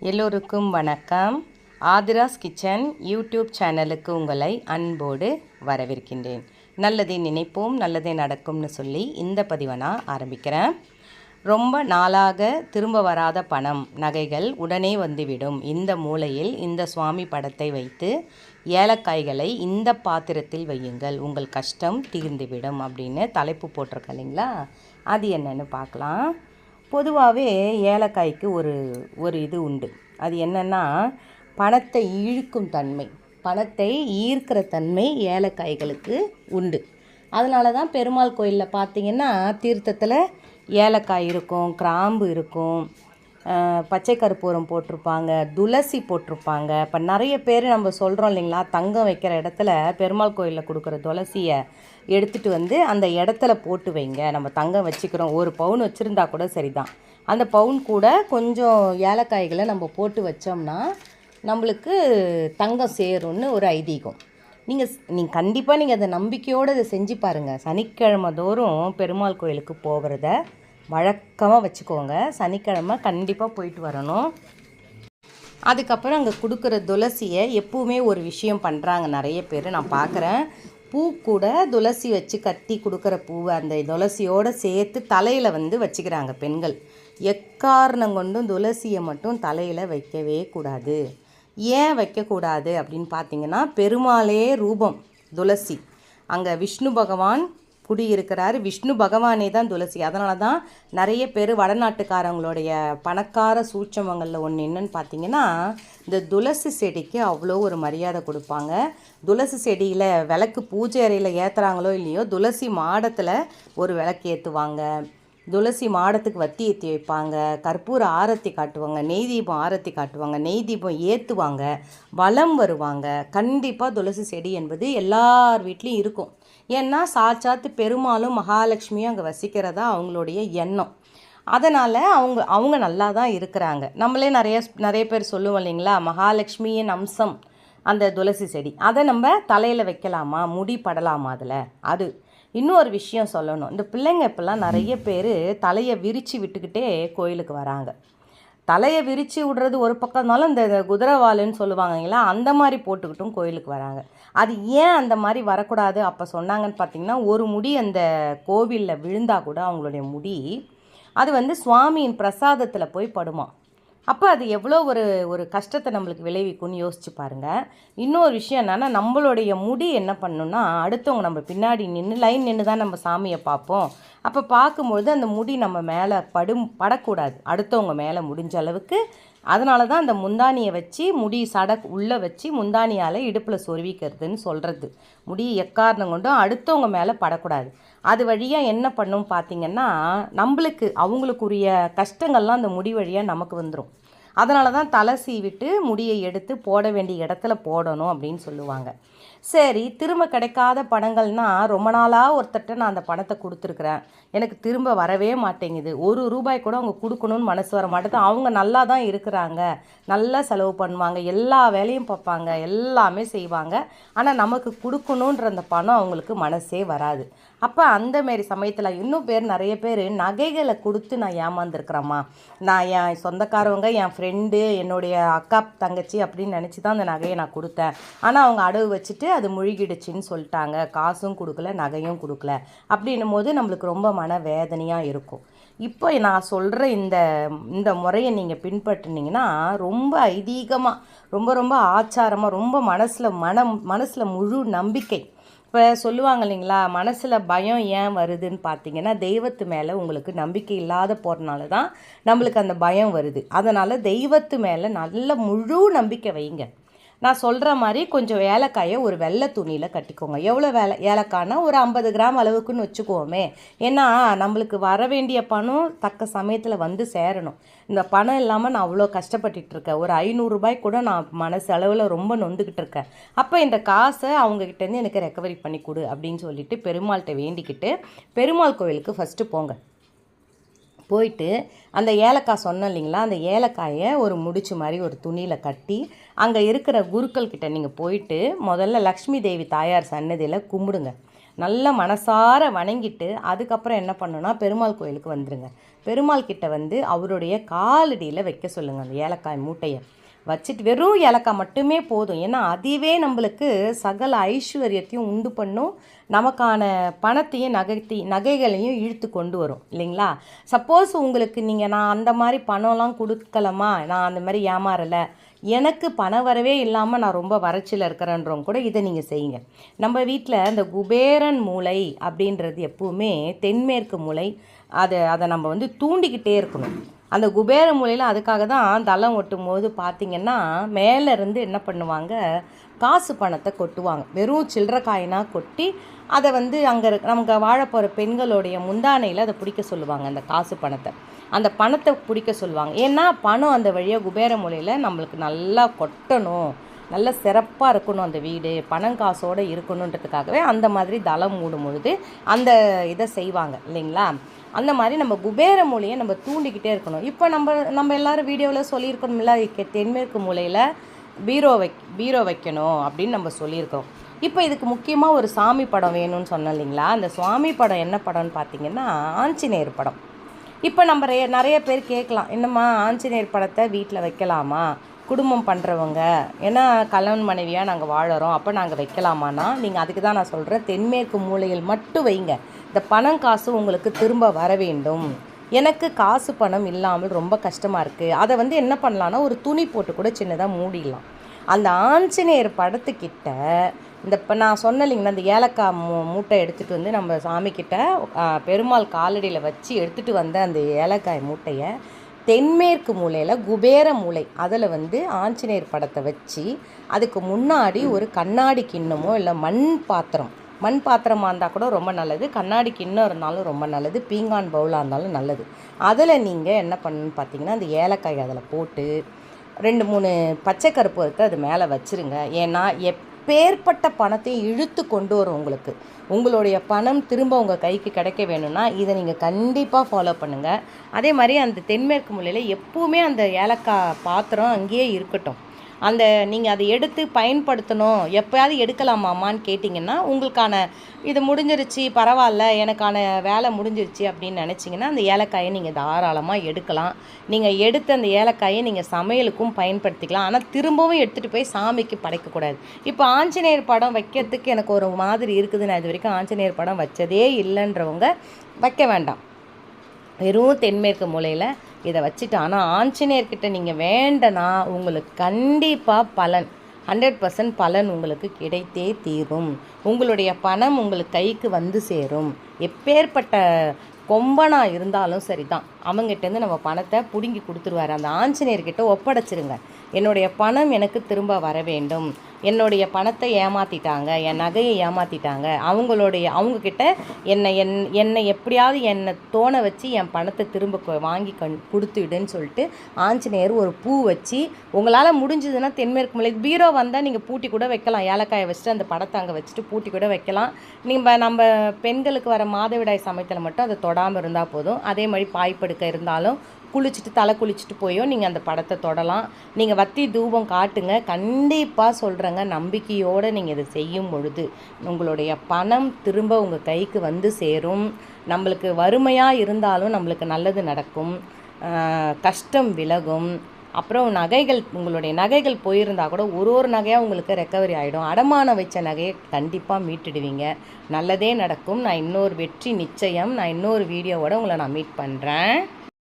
எல்லோருக்கும் வணக்கம். Aadhira's kitchen YouTube சேனலுக்கு உங்களை அன்போடு வரவேற்கின்றேன். நல்லதை நினைப்போம் நல்லதே நடக்கும்னு சொல்லி இந்த பதிவை நான் ஆரம்பிக்கிறேன். ரொம்ப நாளாக திரும்ப வராத பணம் நகைகள் உடனே வந்துவிடும். இந்த மூலையில் இந்த சுவாமி படத்தை வைத்து ஏலக்காய்களை இந்த பாத்திரத்தில் வையுங்கள். உங்கள் கஷ்டம் தீர்ந்துவிடும் அப்படின்னு தலைப்பு போட்டிருக்க இல்லைங்களா? அது என்னென்னு பார்க்கலாம். பொதுவாகவே ஏலக்காய்க்கு ஒரு ஒரு இது உண்டு. அது என்னென்னா பணத்தை இழுக்கும் தன்மை. பணத்தை ஈர்க்கிற தன்மை ஏலக்காய்களுக்கு உண்டு. அதனால தான் பெருமாள் கோயிலில் பார்த்திங்கன்னா தீர்த்தத்தில் ஏலக்காய் இருக்கும் கிராம்பு இருக்கும். பச்சை கருப்பூரம் போட்டிருப்பாங்க துளசி போட்டிருப்பாங்க. இப்போ நிறைய பேர் நம்ம சொல்கிறோம் இல்லைங்களா தங்கம் வைக்கிற இடத்துல பெருமாள் கோயிலில் கொடுக்குற துளசியை எடுத்துகிட்டு வந்து அந்த இடத்துல போட்டு வைங்க. நம்ம தங்கம் வச்சுக்கிறோம். ஒரு பவுன் வச்சுருந்தா கூட சரிதான். அந்த பவுன் கூட கொஞ்சம் ஏலக்காய்களை நம்ம போட்டு வச்சோம்னா நம்மளுக்கு தங்கம் சேரும்னு ஒரு ஐதீகம். நீங்கள் நீங்கள் கண்டிப்பாக நீங்கள் அதை நம்பிக்கையோடு அதை செஞ்சு பாருங்கள் சனிக்கிழமை தோறும் பெருமாள் கோயிலுக்கு போகிறத. வழக்கமாக வச்சுக்கோங்க. சனிக்கிழமை கண்டிப்பாக போயிட்டு வரணும். அதுக்கப்புறம் அங்கே கொடுக்குற துளசியை எப்பவுமே ஒரு விஷயம் பண்ணுறாங்க நிறைய பேர் நான் பார்க்குறேன் பூ கூட துளசி வச்சு கட்டி கொடுக்குற பூவை அந்த துளசியோடு சேர்த்து தலையில் வந்து வச்சுக்கிறாங்க பெண்கள். எக்காரணம் கொண்டும் துளசியை மட்டும் தலையில் வைக்கவே கூடாது. ஏன் வைக்கக்கூடாது அப்படின்னு பார்த்தீங்கன்னா பெருமாளே ரூபம் துளசி. அங்கே விஷ்ணு பகவான் குடியிருக்கிறார். விஷ்ணு பகவானே தான் துளசி. அதனால தான் நிறைய பேர் வடநாட்டுக்காரங்களுடைய பணக்கார சூட்சமங்களில் ஒன்று என்னன்னு பார்த்தீங்கன்னா இந்த துளசி செடிக்கு அவ்வளோ ஒரு மரியாதை கொடுப்பாங்க. துளசி செடியில் விளக்கு பூஜை அறையில் ஏற்றுறாங்களோ இல்லையோ துளசி மாடத்தில் ஒரு விளக்கு ஏற்றுவாங்க துளசி மாடத்துக்கு வத்தி ஏற்றி வைப்பாங்க கற்பூர ஆரத்தி காட்டுவாங்க நெய் தீபம் ஆரத்தி காட்டுவாங்க நெய் தீபம் ஏற்றுவாங்க வளம் வருவாங்க. கண்டிப்பாக துளசி செடி என்பது எல்லார் வீட்லேயும் இருக்கும். ஏன்னா சாட்சாத்து பெருமாளும் மகாலட்சுமியும் அங்கே வசிக்கிறதா அவங்களுடைய எண்ணம். அதனால் அவங்க அவங்க நல்லா தான் இருக்கிறாங்க. நம்மளே நிறைய நிறைய பேர் சொல்லுவோம் இல்லைங்களா மகாலட்சுமியின் அம்சம் அந்த துளசி செடி. அதை நம்ம தலையில் வைக்கலாமா? முடி படலாமா அதில்? அது இன்னொரு விஷயம் சொல்லணும். இந்த பிள்ளைங்க இப்போல்லாம் நிறைய பேர் தலையை விரித்து விட்டுக்கிட்டே கோயிலுக்கு வராங்க. தலையை விரித்து விடுறது ஒரு பக்கம் இருந்தாலும் இந்த குதிரவாலுன்னு சொல்லுவாங்கங்களா அந்த மாதிரி போட்டுக்கிட்டும் கோயிலுக்கு வராங்க. அது ஏன் அந்த மாதிரி வரக்கூடாது? அப்போ சொன்னாங்கன்னு பார்த்தீங்கன்னா ஒரு முடி அந்த கோவிலில் விழுந்தால் கூட அவங்களுடைய முடி அது வந்து சுவாமியின் பிரசாதத்தில் போய் படுமா? அப்போ அது எவ்வளோ ஒரு ஒரு கஷ்டத்தை நம்மளுக்கு விளைவிக்கும்னு யோசிச்சு பாருங்கள் இன்னொரு விஷயம் என்னென்னா நம்மளுடைய முடி என்ன பண்ணுன்னா அடுத்தவங்க நம்ம பின்னாடி நின்று லைன் நின்று தான் நம்ம சாமியை பார்ப்போம். அப்போ பார்க்கும்பொழுது அந்த முடி நம்ம மேலே படும் படக்கூடாது. அடுத்தவங்க மேலே முடிஞ்ச அளவுக்கு அதனால தான் அந்த முந்தானியை வச்சு முடி சடக் உள்ளே வச்சு முந்தானியால் இடுப்பில் சொருவிக்கிறதுன்னு சொல்கிறது முடி எக்காரணம் கொண்டும் அடுத்தவங்க மேலே படக்கூடாது. அது வழியாக என்ன பண்ணும் பார்த்தீங்கன்னா நம்மளுக்கு அவங்களுக்குரிய கஷ்டங்கள்லாம் அந்த முடி வழியாக நமக்கு வந்துடும் அதனால தான் தலை சீவிட்டு முடியை எடுத்து போட வேண்டிய இடத்துல போடணும் அப்படின்னு சொல்லுவாங்க. சரி திரும்ப கிடைக்காத படங்கள்னா ரொம்ப நாளாக ஒருத்தர்கிட்ட நான் அந்த பணத்தை கொடுத்துருக்குறேன். எனக்கு திரும்ப வரவே மாட்டேங்குது. ஒரு ரூபாய் கூட அவங்க கொடுக்கணும்னு மனசு வர மாட்டேது அவங்க நல்லா தான் இருக்கிறாங்க. நல்லா செலவு பண்ணுவாங்க. எல்லா வேலையும் பார்ப்பாங்க. எல்லாமே செய்வாங்க. ஆனால் நமக்கு கொடுக்கணுன்ற அந்த பணம் அவங்களுக்கு மனசே வராது. அப்போ அந்த மாரி சமயத்தில் இன்னும் பேர் நிறைய பேர் நகைகளை கொடுத்து நான் ஏமாந்துருக்குறேம்மா. நான் என் சொந்தக்காரவங்க என் ஃப்ரெண்டு என்னுடைய அக்கா தங்கச்சி அப்படின்னு நினச்சி தான் அந்த நகையை நான் கொடுத்தேன். ஆனால் அவங்க அடவு வச்சுட்டு அது முழுகிடுச்சின்னு சொல்லிட்டாங்க. காசும் கொடுக்கல நகையும் கொடுக்கல. அப்படின்னும் போது நம்மளுக்கு ரொம்ப மன வேதனையாக இருக்கும். இப்போ நான் சொல்கிற இந்த இந்த முறையை நீங்கள் பின்பற்றினீங்கன்னா ரொம்ப ஐதீகமாக ரொம்ப ரொம்ப ஆச்சாரமாக ரொம்ப மனசில் மனம் மனசில் முழு நம்பிக்கை இப்போ சொல்லுவாங்க இல்லைங்களா மனசில் பயம் ஏன் வருதுன்னு பார்த்தீங்கன்னா தெய்வத்து மேலே உங்களுக்கு நம்பிக்கை இல்லாத போகிறனால தான் நம்மளுக்கு அந்த பயம் வருது. அதனால் தெய்வத்து மேலே நல்ல முழு நம்பிக்கை வைங்க. நான் சொல்கிற மாதிரி கொஞ்சம் ஏலக்காயை ஒரு வெள்ளை துணியில் கட்டிக்கோங்க. எவ்வளோ வேலை? ஏலக்காய்னா ஒரு ஐம்பது கிராம் அளவுக்குன்னு வச்சுக்குவோமே ஏன்னா நம்மளுக்கு வர வேண்டிய பணம் தக்க சமயத்தில் வந்து சேரணும். இந்த பணம் இல்லாமல் நான் அவ்வளோ கஷ்டப்பட்டுட்டு இருக்கேன். ஒரு ஐநூறுரூபாய் கூட நான் மனசு அளவில் ரொம்ப நொந்துக்கிட்டு இருக்கேன். அப்போ இந்த காசை அவங்கக்கிட்டேருந்து எனக்கு ரெக்கவரி பண்ணி கொடு அப்படின்னு சொல்லிட்டு பெருமாள்கிட்ட வேண்டிக்கிட்டு பெருமாள் கோவிலுக்கு ஃபஸ்ட்டு போங்க. போயிட்டு அந்த ஏலக்காய் சொன்னோம் இல்லைங்களா? அந்த ஏலக்காயை ஒரு முடிச்சு மாதிரி ஒரு துணியில் கட்டி அங்கே இருக்கிற குருக்கள் கிட்ட நீங்கள் போயிட்டு முதல்ல லக்ஷ்மி தேவி தாயார் சன்னதியில் கும்பிடுங்க. நல்ல மனசார வணங்கிட்டு அதுக்கப்புறம் என்ன பண்ணணும்னா பெருமாள் கோயிலுக்கு வந்துடுங்க பெருமாள் கிட்ட வந்து அவருடைய காலடியில் வைக்க சொல்லுங்கள் அந்த ஏலக்காய் மூட்டையை. வச்சுட்டு வெறும் ஏலக்காய் மட்டுமே போதும். ஏன்னா அதுவே நம்மளுக்கு சகல ஐஸ்வர்யத்தையும் உண்டு பண்ணும். நமக்கான பணத்தையும் நகைத்தி நகைகளையும் இழுத்து கொண்டு வரும். இல்லைங்களா? சப்போஸ் உங்களுக்கு நீங்கள் நான் அந்த மாதிரி பணம்லாம் கொடுக்கலமா நான் அந்த மாதிரி ஏமாறலை. எனக்கு பண வரவே இல்லாமல் நான் ரொம்ப வறட்சியில் இருக்கிறேன்றவங்க கூட இதை நீங்கள் செய்யுங்க. நம்ம வீட்டில் இந்த குபேரன் மூளை அப்படின்றது எப்பவுமே தென்மேற்கு மூளை. அதை அதை நம்ம வந்து தூண்டிக்கிட்டே இருக்கணும். அந்த குபேர மூலையில் அதுக்காக தான் தளம் ஒட்டும் போது பார்த்திங்கன்னா மேலே இருந்து என்ன பண்ணுவாங்க? காசு பணத்தை கொட்டுவாங்க. வெறும் சில்லற காயினாக கொட்டி அதை வந்து அங்கே நமக்கு வாழ போகிற பெண்களுடைய முந்தானையில் அதை பிடிக்க சொல்லுவாங்க அந்த காசு பணத்தை. அந்த பணத்தை பிடிக்க சொல்லுவாங்க. ஏன்னா பணம் அந்த வழியாக குபேர மூலையில் நம்மளுக்கு நல்லா கொட்டணும். நல்ல சிறப்பாக இருக்கணும் அந்த வீடு பணம் காசோடு இருக்கணுன்றதுக்காகவே அந்த மாதிரி தளம் மூடும் பொழுது அந்த இதை செய்வாங்க இல்லைங்களா? அந்த மாதிரி நம்ம குபேர மூலையை நம்ம தூண்டிக்கிட்டே இருக்கணும். இப்போ நம்ம நம்ம எல்லாரும் வீடியோவில் சொல்லியிருக்கணும்ல தென்மேற்கு மூலையில் பீரோ வை பீரோ வைக்கணும் அப்படின்னு நம்ம சொல்லியிருக்கோம் இப்போ இதுக்கு முக்கியமாக ஒரு சாமி படம் வேணும்னு சொன்னோம் இல்லைங்களா? அந்த சுவாமி படம் என்ன படம்னு பார்த்தீங்கன்னா ஆஞ்சநேயர் படம். இப்போ நம்ம நிறைய பேர் கேட்கலாம் என்னம்மா ஆஞ்சநேயர் படத்தை வீட்டில் வைக்கலாமா? குடும்பம் பண்ணுறவங்க ஏன்னா கலவன் மனைவியாக நாங்கள் வாழறோம். அப்போ நாங்கள் வைக்கலாமான்னா நீங்கள் அதுக்கு தான் நான் சொல்கிறேன் தென்மேற்கு மூலையில் மட்டும் வைங்க. இந்த பணம் காசு உங்களுக்கு திரும்ப வர வேண்டும். எனக்கு காசு பணம் இல்லாமல் ரொம்ப கஷ்டமாக இருக்குது அதை வந்து என்ன பண்ணலான்னா ஒரு துணி போட்டு கூட சின்னதாக மூடிடலாம். அந்த ஆஞ்சநேயர் படத்துக்கிட்ட இந்த இப்போ நான் சொன்ன அந்த ஏலக்காய் மூ மூட்டை எடுத்துகிட்டு வந்து நம்ம சாமிக்கிட்ட பெருமாள் காலடியில் வச்சு எடுத்துகிட்டு வந்த அந்த ஏலக்காய் மூட்டையை தென்மேற்கு மூலையில் குபேர மூலை. அதில் வந்து ஆஞ்சநேயர் படத்தை வச்சு அதுக்கு முன்னாடி ஒரு கண்ணாடி கிண்ணமோ இல்லை மண் பாத்திரம். மண் பாத்திரமாக இருந்தால் கூட ரொம்ப நல்லது. கண்ணாடி கிண்ணம் இருந்தாலும் ரொம்ப நல்லது. பீங்கான் பவுலாக இருந்தாலும் நல்லது. அதில் நீங்கள் என்ன பண்ணணும்னு பார்த்தீங்கன்னா அந்த ஏலக்காய் அதில் போட்டு ரெண்டு மூணு பச்சை கருப்பு இருக்குது அது மேலே வச்சுருங்க. ஏன்னா அப்பேற்பட்ட பணத்தையும் இழுத்து கொண்டு வரும் உங்களுக்கு. உங்களுடைய பணம் திரும்ப உங்கள் கைக்கு கிடைக்க வேணும்னா இதை நீங்கள் கண்டிப்பாக ஃபாலோ பண்ணுங்கள் அதே மாதிரி அந்த தென்மேற்கு மூலையில் எப்பவுமே அந்த ஏலக்காய் பாத்திரம் அங்கேயே இருக்கட்டும். அந்த நீங்கள் அதை எடுத்து பயன்படுத்தணும். எப்போயாவது எடுக்கலாமாமான்னு கேட்டிங்கன்னா உங்களுக்கான இது முடிஞ்சிருச்சு பரவாயில்ல எனக்கான வேலை முடிஞ்சிருச்சு அப்படின்னு நினச்சிங்கன்னா அந்த ஏலக்காயை நீங்கள் தாராளமாக எடுக்கலாம். நீங்கள் எடுத்து அந்த ஏலக்காயை நீங்கள் சமையலுக்கும் பயன்படுத்திக்கலாம். ஆனால் திரும்பவும் எடுத்துகிட்டு போய் சாமிக்கு படைக்கக்கூடாது. இப்போ ஆஞ்சநேயர் படம் வைக்கிறதுக்கு எனக்கு ஒரு மாதிரி இருக்குது. நான் இது வரைக்கும் ஆஞ்சநேயர் படம் வச்சதே இல்லைன்றவங்க வைக்க வேண்டாம். வெறும் தென்மேற்கு மூலையில் இதை வச்சுட்டு. ஆனால் ஆஞ்சநேயர்கிட்ட நீங்கள் வேண்டனா உங்களுக்கு கண்டிப்பாக பலன் ஹண்ட்ரட் பர்சன்ட் பலன் உங்களுக்கு கிடைத்தே தீரும். உங்களுடைய பணம் உங்களுக்கு கைக்கு வந்து சேரும். எப்பேற்பட்ட கொம்பனாக இருந்தாலும் சரிதான். அவங்ககிட்டேருந்து நம்ம பணத்தை பிடுங்கி கொடுத்துருவாரு. அந்த ஆஞ்சநேயர்கிட்ட ஒப்படைச்சிருங்க. என்னுடைய பணம் எனக்கு திரும்ப வர வேண்டும். என்னுடைய பணத்தை ஏமாற்றிட்டாங்க என் நகையை ஏமாற்றிட்டாங்க அவங்களுடைய அவங்கக்கிட்ட என்னை என் என்னை எப்படியாவது என்னை தோண வச்சு என் பணத்தை திரும்ப வாங்கி கண் கொடுத்துடுன்னு சொல்லிட்டு ஆஞ்சநேயர் ஒரு பூ வச்சு உங்களால் முடிஞ்சதுன்னா தென்மேற்கு மலை பீரோ வந்தால் நீங்கள் பூட்டி கூட வைக்கலாம். ஏலக்காயை வச்சுட்டு அந்த படத்தை அங்கே வச்சுட்டு பூட்டி கூட வைக்கலாம். நீங்கள் நம்ம பெண்களுக்கு வர மாதவிடாய் சமயத்தில் மட்டும் அதை தொடாமல் இருந்தால் போதும். அதே மாதிரி பாய்ப்படுக்க இருந்தாலும் குளிச்சுட்டு தலை குளிச்சுட்டு போயோ நீங்கள் அந்த படத்தை தொடலாம். நீங்கள் வத்தி தூபம் காட்டுங்க. கண்டிப்பாக சொல்கிறேங்க நம்பிக்கையோடு நீங்கள் இதை செய்யும் பொழுது உங்களுடைய பணம் திரும்ப உங்கள் கைக்கு வந்து சேரும். நம்மளுக்கு வறுமையாக இருந்தாலும் நம்மளுக்கு நல்லது நடக்கும். கஷ்டம் விலகும். அப்புறம் நகைகள் உங்களுடைய நகைகள் போயிருந்தா கூட ஒரு ஒரு நகையாக உங்களுக்கு ரெக்கவரி ஆகிடும் அடமானம் வச்ச நகையை கண்டிப்பாக மீட்டுடுவீங்க. நல்லதே நடக்கும். நான் இன்னொரு வெற்றி நிச்சயம். நான் இன்னொரு வீடியோவோட உங்களை நான் மீட் பண்ணுறேன்